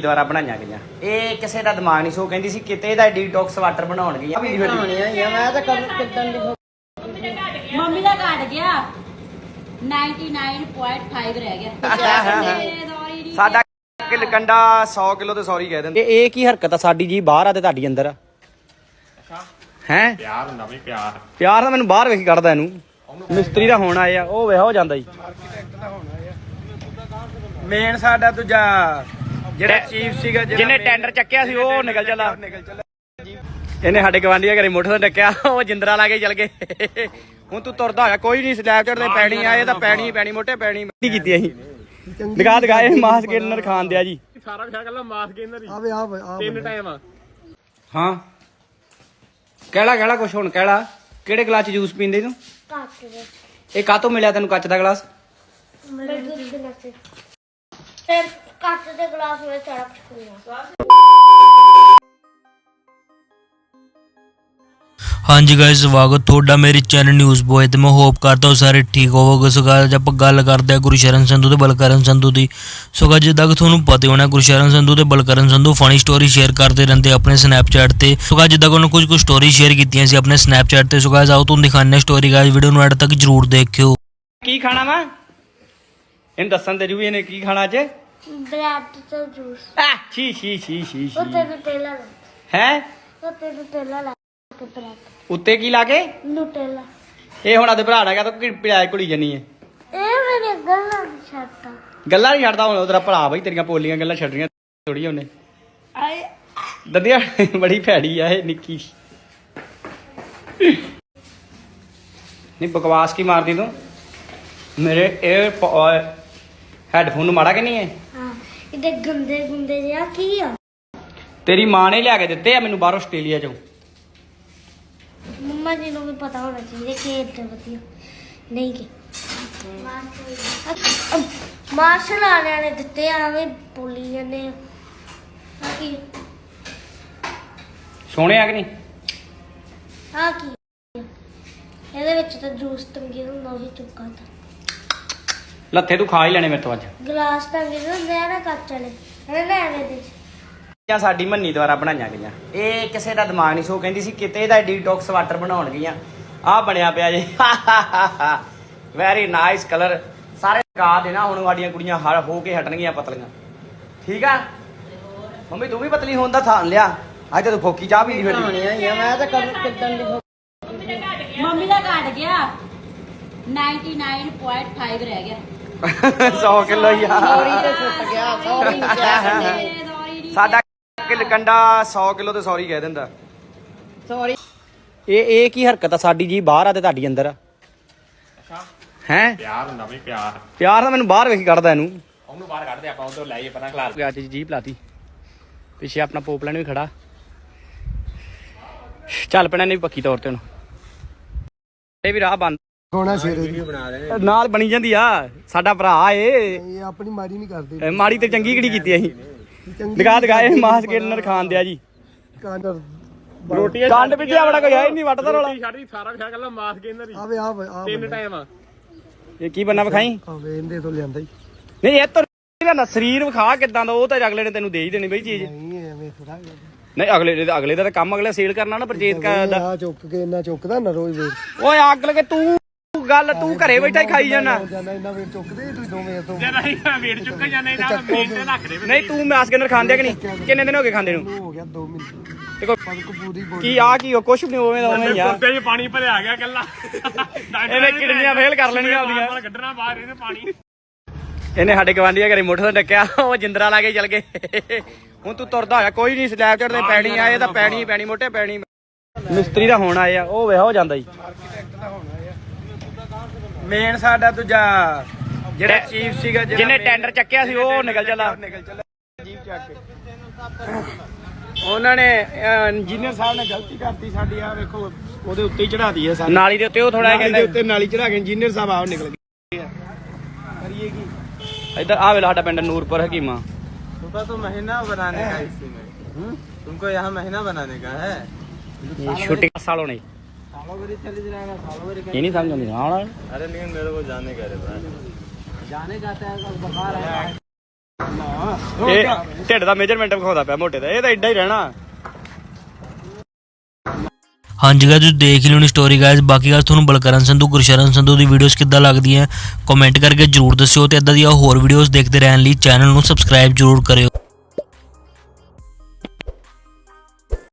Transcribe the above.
ਦੁਆਰਾ ਬਣਾਈਆਂ ਗਈਆਂ। ਇਹ ਕਿਸੇ ਦਾ ਦਿਮਾਗ ਨਹੀਂ ਸੋ ਕਹਿੰਦੀ ਸੀ ਕਿਤੇ ਦਾ ਡੀਟੌਕਸ ਵਾਟਰ ਬਣਾਉਣ ਗਈਆਂ। ਵੀ ਫਿਰ ਮੈਂ ਤਾਂ ਕਦ ਕਿਦਾਂ ਦੀ ਮੰਮੀ ਦਾ ਘਟ ਗਿਆ। 99.5 ਰਹਿ ਗਿਆ। ਸਾਡਾ ਕਿਲ ਕੰਡਾ 100 ਕਿਲੋ ਤੇ ਸੌਰੀ ਕਹਿ ਦਿੰਦੇ। ਇਹ ਕੀ ਹਰਕਤ ਆ? ਸਾਡੀ ਜੀ ਬਾਹਰ ਆ ਤੇ ਤੁਹਾਡੀ ਅੰਦਰ ਆ। ਹੈ? ਪਿਆਰ ਹੁੰਦਾ ਬਈ ਪਿਆਰ। ਪਿਆਰ ਤਾਂ ਮੈਨੂੰ ਬਾਹਰ ਵੇਖ ਕੇ ਕੱਢਦਾ ਇਹਨੂੰ। ਮਿਸਤਰੀ ਦਾ ਹੋਣ ਆ ਉਹ ਵੇ ਹੋ ਜਾਂਦਾ ਜੀ। ਮੇਨ ਸਾਡਾ ਦੂਜਾ ਜਿਹੜਾ ਚੀਫ ਸੀਗਾ ਜਿਹਨੇ ਟੈਂਡਰ ਚੱਕਿਆ ਸੀ ਉਹ ਨਿਕਲ ਚੱਲਾ। ਇਹਨੇ ਸਾਡੇ ਗਵਾਂਢੀਆਂ ਘਰੇ ਮੋਟਰ ਤੋਂ ਡੱਕਿਆ ਉਹ ਜਿੰਦਰਾ ਲਾ ਕੇ ਚਲ ਗਏ। ਹੁਣ ਤੂੰ ਤੁਰਦਾ ਹੋਇਆ ਕੋਈ ਨਹੀਂ ਸਲੈਬ ਚੜਦੇ ਪੈਣੀ ਆ ਇਹ ਤਾਂ ਪੈਣੀ ਹੀ ਪੈਣੀ ਮੋਟੇ ਪੈਣੀ। ਕੀ ਕੀਤੀ ਅਸੀਂ? ਦਿਖਾ ਦਿਖਾ ਇਹ ਮਾਸ ਗੇਨਰ ਖਾਣ ਦਿਆ ਜੀ। ਸਾਰਾ ਵਿਆਹ ਕੱਲਾ ਮਾਸ ਇਹਨਾਂ ਦੀ ਆਵੇ ਆਵੇ ਆ ਤਿੰਨ ਟਾਈਮ ਆ। ਹਾਂ। ਕਹਿਲਾ ਕਹਿਲਾ ਕੁਛ ਹੁਣ ਕਹਿਲਾ। ਕਿਹੜੇ ਗਲਾਸ ਚ ਜੂਸ ਪੀਂਦੇ ਤੂੰ? ਕੱਟ ਦੇ। ਇਹ ਕਾਤੋਂ ਮਿਲਿਆ ਤੈਨੂੰ ਕੱਚ ਦਾ ਗਲਾਸ? ਮੇਰੇ ਦੁੱਧ ਦੇ ਨਸੇ ਫਿਰ ਕੱਟ ਦੇ ਗਲਾਸ ਵਿੱਚ ਸਾਰਾ ਕੁਝ ਪੀਣਾ ਹਾਂਜੀ ਗਾਇਸ ਸਵਾਗਤ ਤੁਹਾਡਾ ਮੇਰੇ ਚੈਨਲ ਨਿਊਜ਼ ਬੋਏ ਤੇ। ਮੈਂ ਹੋਪ ਕਰਦਾ ਹਾਂ ਸਾਰੇ ਠੀਕ ਹੋਵੋਗੇ। ਸੋ guys, ਆਪਾਂ ਗੱਲ ਕਰਦੇ ਹਾਂ ਗੁਰਸ਼ਰਨ ਸੰਧੂ ਤੇ ਬਲਕਰਨ ਸੰਧੂ ਦੀ। ਸੋ guys, ਜਿੱਦਾਂ ਕਿ ਤੁਹਾਨੂੰ ਪਤਾ ਹੀ ਹੋਣਾ ਗੁਰਸ਼ਰਨ ਸੰਧੂ ਤੇ Balkaran Sandhu funny story share ਕਰਦੇ ਰਹਿੰਦੇ ਆਪਣੇ ਸਨੈਪਚੈਟ ਤੇ। ਸੋ guys, ਜਿੱਦਾਂ ਕਿ ਉਹਨਾਂ ਕੁਝ ਕੁ ਸਟੋਰੀ ਸ਼ੇਅਰ ਕੀਤੀਆਂ ਸੀ ਆਪਣੇ ਸਨੈਪਚੈਟ ਤੇ। ਸੋ guys, ਆਓ ਤੁਹਾਨੂੰ ਦਿਖਾਉਂਦੇ ਸਟੋਰੀ ਗਾਇਸ ਵੀਡੀਓ ਨੂੰ ਐਡ ਤੱਕ ਜਰੂਰ ਦੇਖਿਓ। ਕੀ ਖਾਣਾ ਵਾ? ਇਹਨੂੰ ਦੱਸਣ ਤੇ ਜੂ ਇਹਨੇ ਕੀ ਖਾਣਾ ਅੱਜ। ਬ੍ਰੈਡ ਤੇ ਜੂਸ ਆ ਛੀ ਛੀ ਛੀ ਛੀ ਉਹ ਤੇ ਨੂਟੇਲਾ ਲਾ ਹੈ ਉਹ ਤੇ ਨੂਟੇਲਾ ਲਾ ਕੇ ਬ੍ਰੈਡ ਉੱਤੇ ਕੀ ਲਾ ਕੇ ਨੂਟੇਲਾ ਇਹ ਹੁਣ ਆਦੇ ਭਰਾ ਦਾ ਕਹਤਾ ਕਿ ਪਿਆਜ ਕੁੜੀ ਜੰਨੀ ਹੈ ਇਹ ਮੇਰੇ ਗੱਲਾਂ ਦੀ ਛੱਟਾ ਗੱਲਾਂ ਨਹੀਂ ਛੱਡਦਾ ਹੁਣ ਉਹਦਾ ਭਰਾ ਬਈ ਤੇਰੀਆਂ ਪੋਲੀਆਂ ਗੱਲਾਂ ਛੱਡਣੀਆਂ ਥੋੜੀ ਉਹਨੇ ਆਏ ਦੰਦਿਆ ਬੜੀ ਭੈੜੀ ਆ ਇਹ ਨਿੱਕੀ ਨਹੀਂ ਬਕਵਾਸ ਕੀ ਮਾਰਦੀ ਤੂੰ ਮੇਰੇ ਇਹ ਹੈੱਡਫੋਨ ਨੂੰ ਮਾੜਾ ਕਿ ਨਹੀਂ ਹੈ? ਹਾਂ ਇਹਦੇ ਗੰਦੇ ਗੁੰਦੇ ਜਿਹਾ ਕੀ ਆ? ਤੇਰੀ ਮਾਂ ਨੇ ਲਿਆ ਕੇ ਦਿੱਤੇ ਆ ਮੈਨੂੰ ਬਾਹਰੋਂ ਆਸਟ੍ਰੇਲੀਆ ਚੋਂ। ਮੰਮਾ ਜੀ ਨੂੰ ਵੀ ਪਤਾ ਹੋਣਾ ਚਾਹੀਦਾ ਕਿ ਇਹ ਏਦਾਂ ਵਧੀਆ। ਨਹੀਂ ਕਿ। ਮਾਰਸ਼ਲ ਵਾਲਿਆਂ ਨੇ ਦਿੱਤੇ ਆ, ਐਵੇਂ ਬੋਲੀ ਜਾਂਦੇ ਆ। ਆ ਕੀ? ਸੋਹਣੇ ਆ ਕਿ ਨਹੀਂ? ਆ ਕੀ? ਇਹਦੇ ਵਿੱਚ ਤਾਂ ਜੂਸ ਟੰਗੇ ਹੁੰਦਾ ਉਹੀ ਚੁੱਕਾ ਤਾਂ। ਲੱਥੇ ਤੂੰ ਖਾ ਹੀ ਲੈਣੇ ਮੇਰੇ ਤੋਂ ਅੱਜ। ਗਲਾਸ ਟੰਗੇ ਹੁੰਦੇ ਆ ਨਾ ਕੱਚ ਵਾਲੇ ਇਹ ਲੈ ਐਵੇਂ ਦੇ ਜਾਂ ਸਾਡੀ ਮੰਨੀ ਦੁਆਰਾ ਬਣਾਈਆਂ ਗਈਆਂ। ਇਹ ਕਿਸੇ ਦਾ ਦਿਮਾਗ ਨਹੀਂ ਸੋ ਕਹਿੰਦੀ ਸੀ ਕਿਤੇ ਦਾ ਡੀਟੌਕਸ ਵਾਟਰ ਬਣਾਉਣ ਗਈਆਂ। ਆ ਬਣਿਆ ਪਿਆ ਜੀ। ਵੈਰੀ ਨਾਈਸ ਕਲਰ ਸਾਰੇ ਕਾ ਦੇਣਾ ਹੁਣ ਸਾਡੀਆਂ ਕੁੜੀਆਂ ਹਰ ਹੋ ਕੇ ਹਟਣਗੀਆਂ ਪਤਲੀਆਂ। ਠੀਕ ਆ? ਮੰਮੀ ਤੂੰ ਵੀ ਪਤਲੀ ਹੋਣ ਦਾ ਥਾਨ ਲਿਆ। ਅੱਜ ਤਾਂ ਤੂੰ ਫੋਕੀ ਚਾਹ ਪੀਂਦੀ ਫਿਰਦੀ। ਮੈਂ ਤਾਂ ਕਦ ਕਿਦਾਂ ਦੀ ਮੰਮੀ ਦਾ ਘਟ ਗਿਆ। 99.5 ਰਹਿ ਗਿਆ। 100 ਕਿਲੋ ਆ ਸੌਰੀ ਤੇ ਛੁੱਟ ਗਿਆ ਸੌਰੀ Sorry ਜੀ। ਸਾਡਾ ਕਿਲ ਕੰਡਾ 100 ਕਿਲੋ ਤੇ ਸੌਰੀ ਕਹਿ ਦਿੰਦਾ। ਸੌਰੀ। ਇਹ ਇਹ ਕੀ ਹਰਕਤ ਆ? ਸਾਡੀ ਜੀ ਬਾਹਰ ਆ ਤੇ ਤੁਹਾਡੀ ਅੰਦਰ ਆ। ਹੈ? ਪਿਆਰ ਹੁੰਦਾ ਬਈ ਪਿਆਰ। ਪਿਆਰ ਤਾਂ ਮੈਨੂੰ ਬਾਹਰ ਵੇਖ ਕੇ ਕੱਢਦਾ ਇਹਨੂੰ। ਉਹਨੂੰ ਬਾਹਰ ਕੱਢਦੇ ਆਪਾਂ ਉਧਰ ਲਾਈਏ ਪਰਾਂ ਖਲਾਰ ਗਿਆ ਅੱਜ ਜੀਪ ਲਾਤੀ। ਪਿੱਛੇ ਆਪਣਾ ਪੋਪਲੈਨ ਵੀ ਖੜਾ। ਚੱਲ ਪੈਣਾ ਨਹੀਂ ਪੱਕੀ ਤੌਰ ਤੇ ਹੁਣ। ਇਹ ਵੀ ਰਾਹ ਬੰਦ। ਸੋਨਾ ਸਿਰੇ। ਦੀ ਨਾਲ ਬਣੀ ਜਾਂਦੀ ਆ ਸਾਡਾ ਭਰਾ ਏ। ਇਹ ਆਪਣੀ ਮਾਰੀ ਨਹੀਂ ਕਰਦੇ। ਇਹ ਮਾੜੀ ਤੇ ਚੰਗੀ ਕਿਹੜੀ ਕੀਤੀ ਅਸੀਂ? ਚੰਗੀ ਦਿਖਾ ਦਿਖਾ ਇਹ ਮਾਸ ਗੇਨਰ ਖਾਣ ਦਿਆ ਜੀ? ਕਾਂਡਰ ਰੋਟੀਆਂ ਕੰਡ ਪਿੱਛੇ ਬੜਾ ਕੋਈ ਹੈ ਹੀ ਨਹੀਂ ਵੱਟਦਾ ਰੋਲਾ। ਛੱਡਦੀ ਸਾਰਾ ਵਿਆਹ ਕੱਲਾ ਮਾਸ ਕੇ ਇਹਨਾਂ ਦੀ ਆਵੇ ਆਵੇ ਆ ਤਿੰਨ ਟਾਈਮ ਆ। ਇਹ ਕੀ ਬੰਨਾ ਵਿਖਾਈ? ਆਵੇ ਇਹਦੇ ਤੋਂ ਲਿਆਂਦਾ ਹੀ। ਨਹੀਂ ਇਹ ਤਾਂ ਨਾ ਸਰੀਰ ਵਿਖਾ ਕਿਦਾਂ ਦਾ ਉਹ ਤਾਂ ਅਗਲੇ ਨੇ ਤੈਨੂੰ ਦੇ ਹੀ ਦੇਣੀ ਬਈ ਚੀਜ਼। ਨਹੀਂ ਐਵੇਂ ਥੋੜਾ ਨਹੀਂ ਅਗਲੇ ਦੇ ਅਗਲੇ ਦਾ ਤਾਂ ਕੰਮ ਅਗਲੇ ਸੇਲ ਕਰਨਾ ਨਾ ਪਰਚੇਜ਼ ਕਰਦਾ ਆ ਚੁੱਕ ਕੇ ਇੰਨਾ ਚੁੱਕਦਾ ਨਾ ਰੋਜ਼ ਵੇਰ ਓਏ ਅੱਗ ਲਗੇ ਤੂੰ ਗੱਲ ਤੂੰ ਘਰੇ ਬੈਠਾ ਹੀ ਖਾਈ ਜਾਣਾ। ਜਾਨਾ ਇੰਨਾ ਵੇਰ ਚੁੱਕਦੇ ਤੁਸੀਂ ਦੋਵੇਂ ਤੋਂ। ਜਦ ਅਸੀਂ ਵੇਟ ਚੁੱਕ ਜਾਂਦੇ ਨਾਲ ਮੇਨ ਤੇ ਰੱਖਦੇ ਨਹੀਂ ਤੂੰ ਮਾਸ ਗੇਨਰ ਖਾਂਦੇ ਕਿ ਨਹੀਂ? ਕਿੰਨੇ ਦਿਨ ਹੋ ਗਏ ਖਾਂਦੇ ਨੂੰ? ਹੋ ਗਿਆ 2 ਮਿੰਟ ਤੇ ਕੋਈ ਪਦ ਕੋ ਆ ਕੀ ਕੁਛ ਨਹੀਂ ਉਵੇਂ ਦਾ ਉਵੇਂ ਆ। ਕੁੱਤੇ 'ਚ ਪਾਣੀ ਭਰਿਆ ਗਿਆ ਕੱਲਾ ਇਹਨੇ ਕਿਡਨੀਆਂ ਫੇਲ ਕਰ ਲੈਣੀਆਂ ਆਪਣੀਆਂ। ਕੱਢਣਾ ਬਾਹਰ ਇਹਨੇ ਪਾਣੀ। ਇਹਨੇ ਸਾਡੇ ਗਵਾਂਢੀਆਂ ਘਰੇ ਮੋਟਰ ਤੋਂ ਡੱਕਿਆ ਉਹ ਜਿੰਦਰਾ ਲਾ ਕੇ ਚਲ ਗਏ। ਹੁਣ ਤੂੰ ਤੁਰਦਾ ਹੋਇਆ ਕੋਈ ਨਹੀਂ ਸਲੈਬ ਚੜਦੇ ਪੈਣੀ ਆ ਇਹ ਤਾਂ ਪੈਣੀ ਪੈਣੀ ਮੋਟੇ ਪੈਣੀ। ਮਿਸਤਰੀ ਦਾ ਹੋਣ ਆਏ ਆ ਉਹ ਵੇ ਹੋ ਜਾਂਦਾ ਜੀ। ਮੇਨ ਸਾਡਾ ਦੂਜਾ ਜਿਹੜਾ ਚੀਫ ਸੀਗਾ ਜਿਹਨੇ ਟੈਂਡਰ ਚੱਕਿਆ ਸੀ ਉਹ ਨਿਕਲ ਚੱਲਾ ਨਿਕਲ ਚੱਲਾ ਜੀਪ ਚੱਕ ਕੇ ਉਹਨਾਂ ਨੇ ਇੰਜੀਨੀਅਰ ਸਾਹਿਬ ਨੇ ਗਲਤੀ ਕਰਤੀ ਸਾਡੀ ਆ ਵੇਖੋ ਉਹਦੇ ਉੱਤੇ ਹੀ ਚੜਾਤੀ ਹੈ ਸਾਡੀ ਨਾਲੀ ਦੇ ਉੱਤੇ ਉਹ ਥੋੜਾ ਨਾਲੀ ਦੇ ਉੱਤੇ ਨਾਲੀ ਚੜਾ ਕੇ ਇੰਜੀਨੀਅਰ ਸਾਹਿਬ ਆਓ ਨਿਕਲ ਗਏ ਕਰੀਏ ਕੀ ਇੱਧਰ ਆ ਵੇਲਾ ਸਾਡਾ ਪਿੰਡ ਨੂਰਪੁਰ ਹਕੀਮਾ सुबह तो महीना बनाने का इसी में तुमको यहाँ महीना बनाने का है ਇਹ ਛੁੱਟੀ ਸਾਲ ਹੋਣੀ सालों भरी चली जाएगा सालों भरी ਇਹ ਨਹੀਂ ਸਮਝ ਆਉਂਦੀ ਨਾਲ अरे लेकिन मेरे को जाने का रे भाई जाने का है बता रहा है ਇਹ ਢਿੱਡ ਦਾ ਮੇਜਰਮੈਂਟ ਵਿਖਾਉਂਦਾ ਪਿਆ ਮੋਟੇ ਦਾ ਇਹ ਤਾਂ ਏਡਾ ਹੀ ਰਹਿਣਾ ਹਾਂਜੀ ਗਾਇਸ ਤੁਸੀਂ ਦੇਖ ਹੀ ਲਿਓਣੀ ਸਟੋਰੀ ਗਾਇਸ ਬਾਕੀ ਗਾਇਸ ਤੁਹਾਨੂੰ ਬਲਕਰਨ ਸੰਧੂ ਗੁਰਸ਼ਰਨ ਸੰਧੂ ਦੀ ਵੀਡੀਓਜ਼ ਕਿੱਦਾਂ ਲੱਗਦੀਆਂ ਕਮੈਂਟ ਕਰਕੇ ਜਰੂਰ ਦੱਸਿਓ ਤੇ ਇਦਾਂ ਦੀਆਂ ਹੋਰ ਵੀਡੀਓਜ਼ ਦੇਖਦੇ ਰਹਿਣ ਲਈ ਚੈਨਲ ਨੂੰ ਸਬਸਕ੍ਰਾਈਬ ਜਰੂਰ ਕਰਿਓ